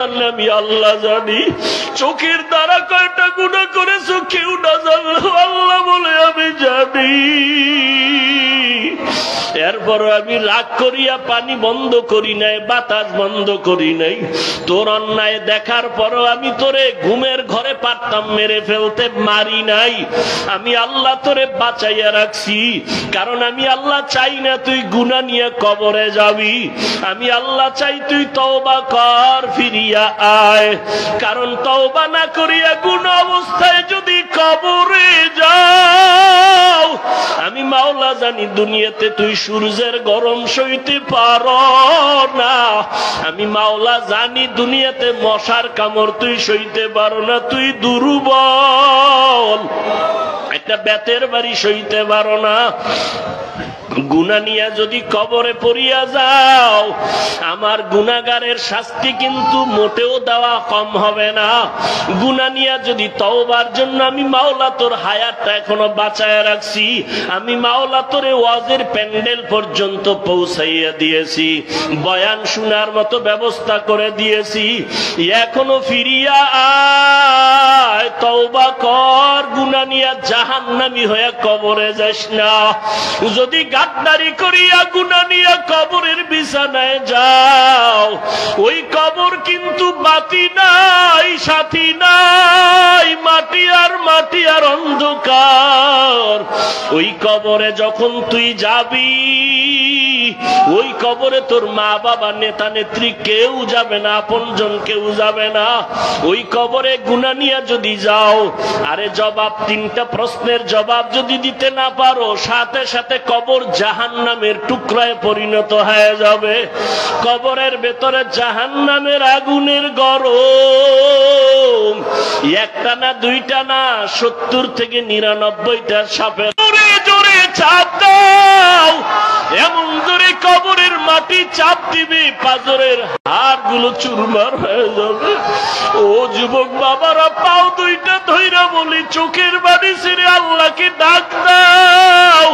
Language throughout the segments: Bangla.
আমি আল্লাহ জানি। চোখের দ্বারা কয়টা গুণা করেছ, কেউ না জানলো, আল্লাহ বলে আমি জানি। এরপর আমি রাগ করিয়া পানি বন্ধ করি নাই, বাতাস বন্ধ করি নাই। তোর অন্যায় দেখার পরও আমি তোরে ঘুমের ঘরে পারতাম, মেরে ফেলতে মারি নাই। আমি আল্লাহ তোরে বাঁচাইয়া রাখছি, কারণ আমি আল্লাহ চাই না তুই গুনা নিয়ে কবরে যাবি। আমি আল্লাহ চাই তুই তওবা কর, ফিরিয়া আয়। কারণ তওবা না করিয়া গুণ অবস্থায় জানি দুনিয়াতে তুই সূর্যের গরম সইতে পার না। আমি মাওলা জানি দুনিয়াতে মশার কামড় তুই সইতে পার না, তুই দুর্বল। একটা বেতের বাড়ি সইতে পারো না। গুনা নিয়া যদি কবরে পড়িয়া যাও, আমার গুনাগারের শাস্তি কিন্তু মোটেও দেওয়া কম হবে না। গুনা নিয়া যদি তওবার জন্য আমি মাওলা তোর হায়াতটা এখনও বাঁচায় রাখছি, আমি মাওলা তোরে ওয়াজের প্যান্ডেল পর্যন্ত পৌঁছাইয়া দিয়েছি, বয়ান শোনার মতো ব্যবস্থা করে দিয়েছি। এখনও ফিরিয়া আয়, তওবা কর। গুনা নিয়া জাহান্নামি হয়ে কবরে যাস না। যদি গাদ্দারি করিয়া গুনা নিয়া কবরের বিছানায় যাও, ওই কবর কিন্তু বাতি নাই, সাথী নাই, মাটি আর মাটি আর অন্ধকার। ওই কবরে যখন তুই যাবি ওই কবরে তোর মা বাবা, নেতা নেত্রী কেউ যাবে না, আপনজন কেউ যাবে না। ওই কবরে গুনা নিয়ে যদি যাও, আরে জবাব, তিনটা প্রশ্নের জবাব যদি দিতে না পারো, সাথে সাথে কবর জাহান নামের টুকরায় পরিণত হয়ে যাবে। কবরের ভেতরে জাহান নামের আগুনের গরম। একটা না দুইটা না, সত্তর থেকে নিরানব্বইটা সাপের চাপ দাও। এমন জোরে কবরের মাটি চাপ দিবে পাজরের হাড়গুলো চুরমার হয়ে যাবে। ও যুবক বাবারা, পাও দুইটা ধৈরা বলি, চোখের বাড়ি ছেড়ে আল্লাহকে ডাক দাও।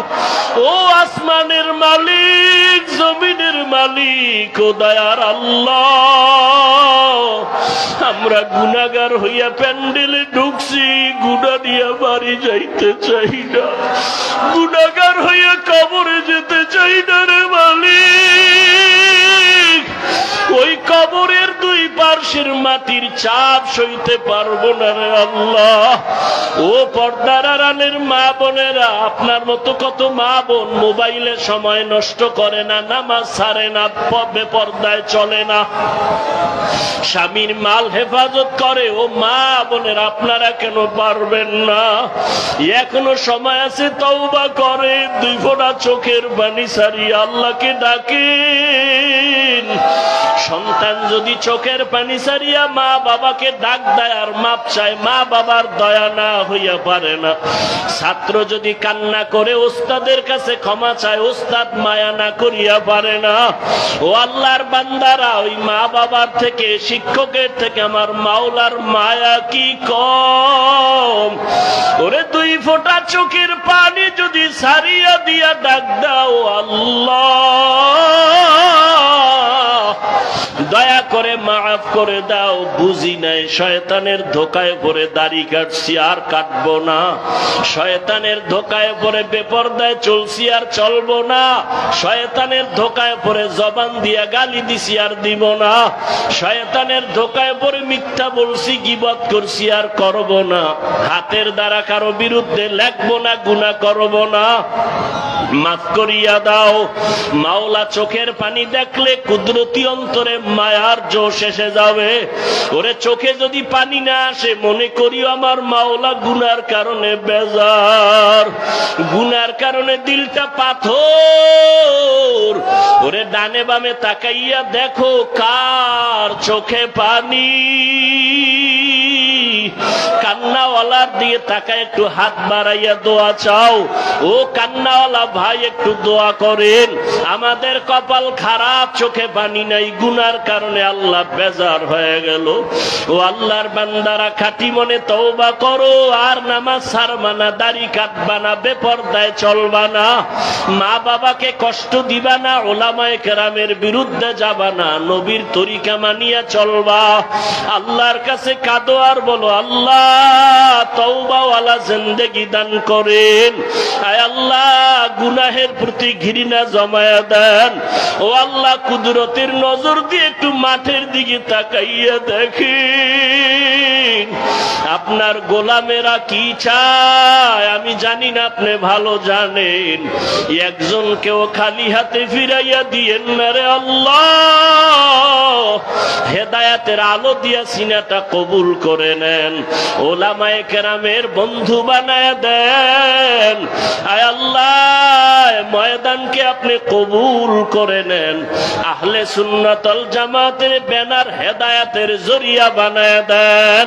ও আসমানের মালিক, জমিনের মালিক, ও দয়ার আল্লাহ। আমরা গুনাগার হইয়া প্যান্ডেলে ঢুকছি। গুনা নিয়ে বাড়ি যাইতে চাই না। গুণাগার হইয়া কবরে যেতে চাই না রে মালিক। ওই কবরের দুই পার্শ্বের মাটির চাপ সইতে পারব না রে আল্লাহ। ও পর্দার আড়ালের মা বোনেরা, আপনার মতো কত মা বোন মোবাইলে সময় নষ্ট করে না, নামাজ ছাড়ে না পবে পর্দায় চলে না। স্বামীর মাল হেফাজত করে, ও মা বোনের, আপনারা কেন পারবেন না? এখনও সময় আছে, তওবা করে, দুই ফোঁটা চোখের বাণী সারি আল্লাহকে ডাকেন। সন্তান যদি চোখের পানি সারিয়া মা বাবাকে ডাক দেয় আর মাপ চায়, মা বাবার দয়া না হইয়া পারে না। ছাত্র যদি কান্না করে, ওস্তাদের কাছে ক্ষমা চায়, ওস্তাদ মায়া না করিয়া পারে না। ও আল্লাহর বান্দারা, ওই মা বাবার থেকে, শিক্ষকের থেকে আমার মাওলার মায়া কি কম? ওরে দুই ফোঁটা চোখের পানি যদি সারিয়া দিয়া ডাক দাও আল্লাহ। দয়া করে মাফ করে দাও, বুঝি নাই শয়তানের ধোকায় পরে দাড়ি কাটছি আর কাটবো না। শয়তানের ধোকায় পরে বেপরদায় চলছি আর চলবো না। শয়তানের ধোকায় পরে জবান দিয়া গালি দিছি আর দিব না। শয়তানের ধোকায় পরে মিথ্যা বলছি, গিবত করছি আর করব না। হাতের দ্বারা কারও বিরুদ্ধে লেখবো না গুণা করব না। মাফ করিয়া দাও। মাওলা চোখের পানি দেখলে কুদরতি অন্তরে মায়ার জোশ এসে যাবে। ওরে চোখে যদি পানি না আসে, মনে করি আমার মাওলা গুনার কারণে বেজার। গুনার কারণে দিলটা পাথর। ওরে ডানে বামে তাকাইয়া দেখো কার চোখে পানি। কান্নাওয়ালার দিয়ে তাকায় একটু হাত বাড়াইয়া দোয়া চাও। ও কান্নাওয়ালা ভাই একটু দোয়া করেন। আমাদের কপাল খারাপ, চোখে পানি নাই, গুনার কারণে আল্লাহ বেজার হয়ে গেল। ও আল্লাহর বান্দারা, খাটি মনে তওবা করো, আর নামাজ না, দাড়ি কাটবা না, বেপর্দায় চলবা না মা বাবাকে কষ্ট দিবা না, ওলামায়ে কেরামের বিরুদ্ধে যাবা না, নবীর তরিকা মানিয়া চলবা। আল্লাহর কাছে কাঁদো আর বলো, আল্লাহ, তওবাওয়ালা জিন্দেগি দান করেন। আয় আল্লাহ, গুনাহের প্রতি ঘৃণা জমায়া দেন। ও আল্লাহ, কুদরতের নজর দিয়ে একটু মাঠের দিকে তাকাইয়া দেখেন। আপনার গোলামেরা কি চায়? আমি জানি না, আপনি ভালো জানেন। একজনকেও খালি হাতে ফিরাইয়া দিয়েন না রে আল্লাহ। হেদায়াতের আলো দিয়া সিনাটা কবুল করে নেন। ওলামায়ে কেরামের বন্ধু বানায় দেন। আয় আল্লাহ। ময়দানকে আপনি কবুল করে নেন। আহলে সুন্নাতল জামাতের ব্যানার হেদায়াতের জরিয়া বানায় দেন।